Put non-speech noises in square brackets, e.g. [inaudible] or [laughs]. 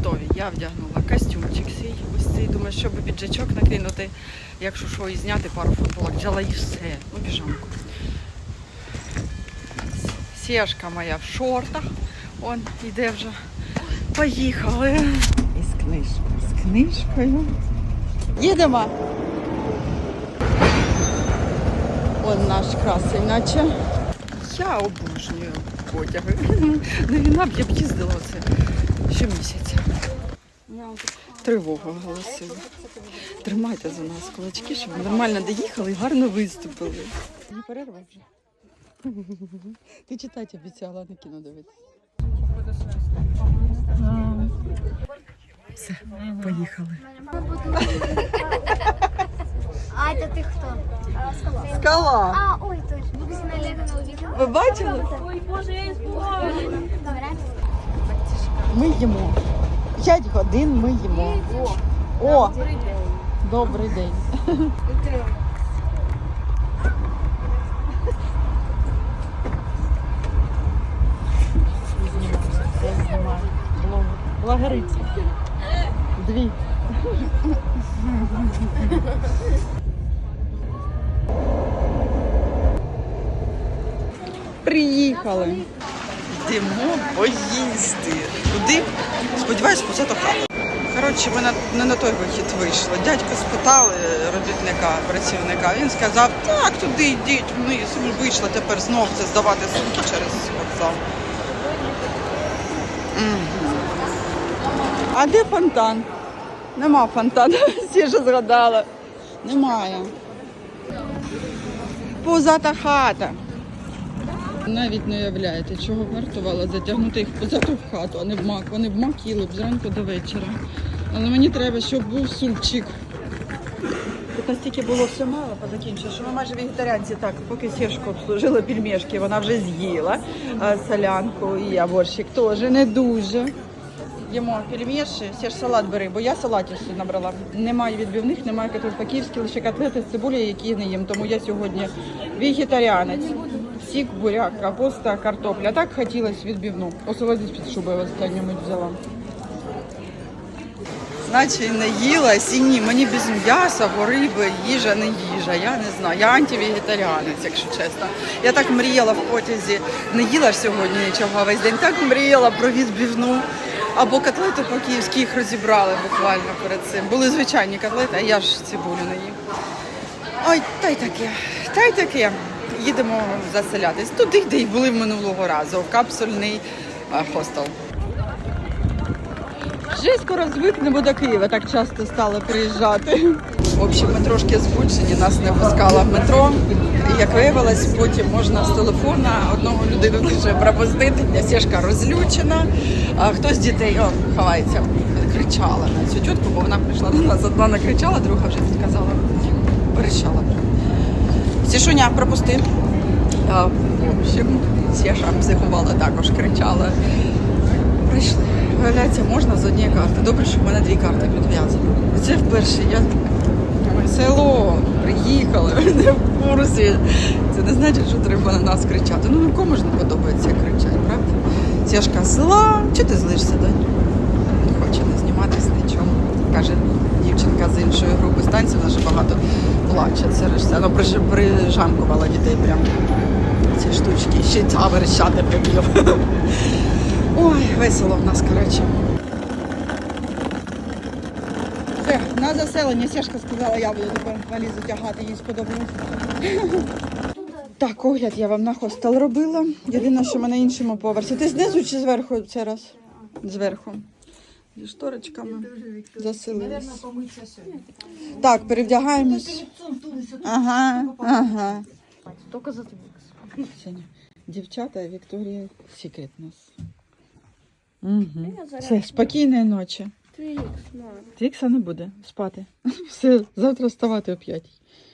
готові. Я вдягнула костюмчик свій. Ось цей, думаю, щоб піджачок накинути, якщо що, і зняти пару футболок. Взяла і все. Ну, піжамку. Сєшка моя в шортах. Он йде вже. Поїхали. І з книжкою. З книжкою. Їдемо. Он наш красень, наче. Я обожнюю потяги. На війна б я б їздила це щомісяця. Тривогу оголосили. Тримайте за нас кулачки, щоб ми нормально доїхали і гарно виступили. Не перерва вже. Ти читати обіцяла, на кіно дивитися. Все, поїхали. А это ты кто? Скала! А, Ви бачили? Ой, боже, я. Ми їмо. П'ять годин ми їмо. О! Добрий день. Знімаю. Блогер. Блогериці. Дві. Приїхали. Йдемо поїсти. Куди? Сподіваюсь, що це то хата. Коротше, ми на, не на той вихід вийшли. Дядька спитали робітника, працівника. Він сказав, так, туди йдіть. Ми вийшли тепер знов це здавати сумки через вокзал. А де фонтан? Нема фонтану. [laughs] Всі ж згадала. Немає. Позата хата. Навіть не уявляєте, чого вартувало затягнути їх позаду в хату, а не в мак. Вони б мак їли б зранку до вечора. Але мені треба, щоб був супчик. Тут настільки було все мало позакінчено, що ми майже вегетаріанці так, поки сішку обслужила пельмешки, вона вже з'їла солянку і я борщик теж не дуже. Їмо пельмеші, сіж салат бери, бо я салатів собі набрала. Немає відбивних, немає котлет по-київськи, лише котлети з цибулі, які не їм. Тому я сьогодні вегетаріанець. Сік, буряк, капуста, картопля. Так хотілося відбивну. Оселедець під шубою в останньому взяла. Значить, не їла і ні, мені без м'яса, бо риби, їжа не їжа. Я не знаю. Я антивегетаріанець, якщо чесно. Я так мріяла в потязі. Не їла сьогодні нічого весь день. Так мріяла про відбивну. Або котлети по-київськи їх розібрали буквально перед цим. Були звичайні котлети, а я ж цибулю не їм. Ой, та й таке, та й таке. Їдемо заселятись туди, де й були минулого разу, в капсульний е, хостел. Вже скоро звикнемо до Києва, так часто стали приїжджати. В общем, ми трошки збуджені, нас не пускала в метро. І як виявилось, потім можна з телефона одного людину лише пропустити. Я сішка розлючена. А хтось з дітей о, ховається, кричала на цю тітку, бо вона прийшла до нас. Одна накричала, друга вже сказала, перещала. Сішуня, пропусти. А, в общем, Сєша психувала також, кричала. Прийшли. Виявляється, можна з однієї карти. Добре, що в мене дві карти підв'язані. Це вперше. Я село, приїхали, [laughs] не в курсі. Це не значить, що треба на нас кричати. Ну, нікому ж не подобається як кричать, правда? Сєшка з села. Чого ти злишся, Дань? Не хоче не зніматись нічого. Каже дівчинка з іншої групи станції, вона вже багато плаче. Це все. Ну, при- прижамкувала дітей прям ці штучки. Ще ця верещати приб'є. Ой, весело в нас, коротше. Все, на заселення Сєшка сказала, я буду тепер валізу тягати, їй сподобалось. [laughs] Так, огляд я вам на хостел робила. Єдине, що ми на іншому поверсі. Ти знизу чи зверху це раз? Зверху. Зі шторочками заселились. Так, перевдягаємось. Ага, ага. Только за. Сеня, дівчата Вікторія Секрет нас. Угу. Все, спокійної ночі. Твікс, мам. Твікса не буде спати. [laughs] Все, завтра вставати о п'ятій.